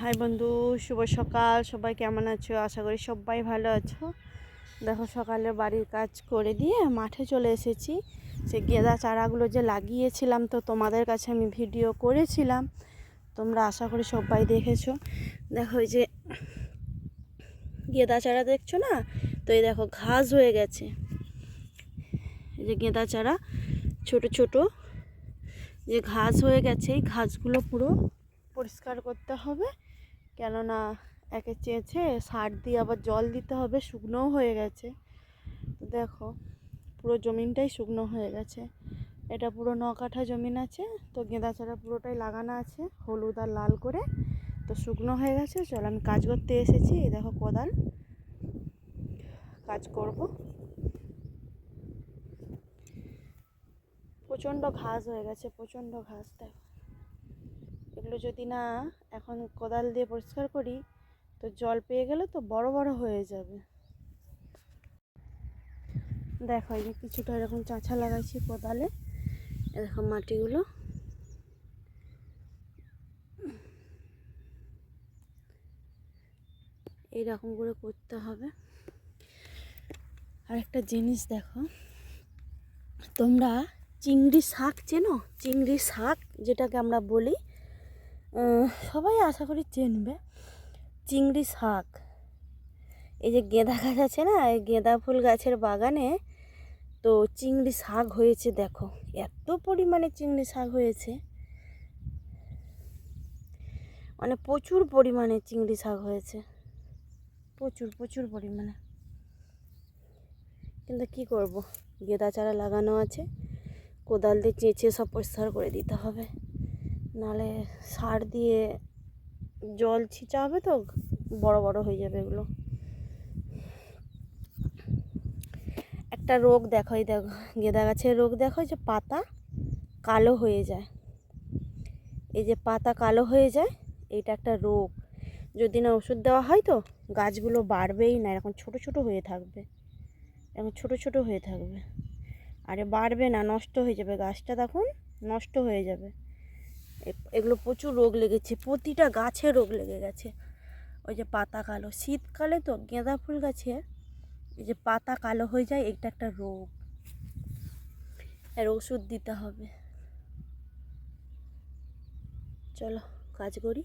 High বন্ধু, শুভ সকাল। সবাই কেমন আছো? আশা করি সবাই ভালো আছো। দেখো, সকালে বাড়ির কাজ করে দিয়ে মাঠে চলে এসেছি। সে গেঁদা চারাগুলো যে লাগিয়েছিলাম তো তোমাদের কাছে আমি ভিডিও করেছিলাম। তোমরা আশা করি সবাই দেখেছ। দেখো যে গেঁদা চারা দেখছ না? তো এই দেখো, ঘাস হয়ে গেছে। এই যে গেঁদা চারা, ছোট ছোট যে ঘাস হয়ে গেছে, এই ঘাসগুলো পুরো পরিষ্কার করতে হবে। কেননা একে চেয়েছে সার দিয়ে আবার জল দিতে হবে, শুকনোও হয়ে গেছে। তো দেখো, পুরো জমিনটাই শুকনো হয়ে গেছে। এটা পুরো ন কাঠা জমিন আছে, তো গেঁদা চারা পুরোটাই লাগানো আছে, হলুদ আর লাল করে। তো শুকনো হয়ে গেছে, চল আমি কাজ করতে এসেছি, এই দেখো কোদাল। কাজ করব। প্রচণ্ড ঘাস হয়ে গেছে, প্রচণ্ড ঘাস, দেখো। এগুলো যদি না এখন কোদাল দিয়ে পরিষ্কার করি, তো জল পেয়ে গেলে তো বড় বড় হয়ে যাবে। দেখো, এই যে কিছুটা এরকম চাঁচা লাগাইছি কোদালে। এরকম মাটিগুলো। এইরকম করে করতে হবে। আর একটা জিনিস দেখো, তোমরা চিংড়ি শাক চেনো? চিংড়ি শাক যেটাকে আমরা বলি সবাই আশা করি চেনবে। চিংড়ি শাক। এই যে গেঁদা গাছ আছে না, এই গেঁদা ফুল গাছের বাগানে তো চিংড়ি শাক হয়েছে, দেখো। এত পরিমাণে চিংড়ি শাক হয়েছে। মানে প্রচুর পরিমাণে চিংড়ি শাক হয়েছে। প্রচুর প্রচুর পরিমাণে। কিন্তু কি করব? গেঁদা চারা লাগানো আছে। কোদাল দিয়ে চেঁচে সব পরিষ্কার করে দিতে হবে। নালে সার দিয়ে জল ছিঁচা হবে তো, বড় বড় হয়ে যাবে এগুলো। একটা রোগ দেখো দেখো, গেঁদা গাছের রোগ দেখো যে পাতা কালো হয়ে যায়। এই যে পাতা কালো হয়ে যায়, এইটা একটা রোগ। যদি না ওষুধ দেওয়া হয় তো গাছগুলো বাড়বেই না, এরকম ছোট ছোট হয়ে থাকবে। এরকম ছোট ছোট হয়ে থাকবে। আরে বাড়বে না, নষ্ট হয়ে যাবে গাছটা, তখন নষ্ট হয়ে যাবে। এগুলো প্রচুর রোগ লেগেছে, প্রতিটা গাছে রোগ লেগে গেছে। ওই যে পাতা কালো, শীতকালে তো গেঁদা ফুল গাছে এই যে পাতা কালো হয়ে যায় এটা একটা রোগ। আর ওষুধ দিতে হবে। চলো, কাজ করি।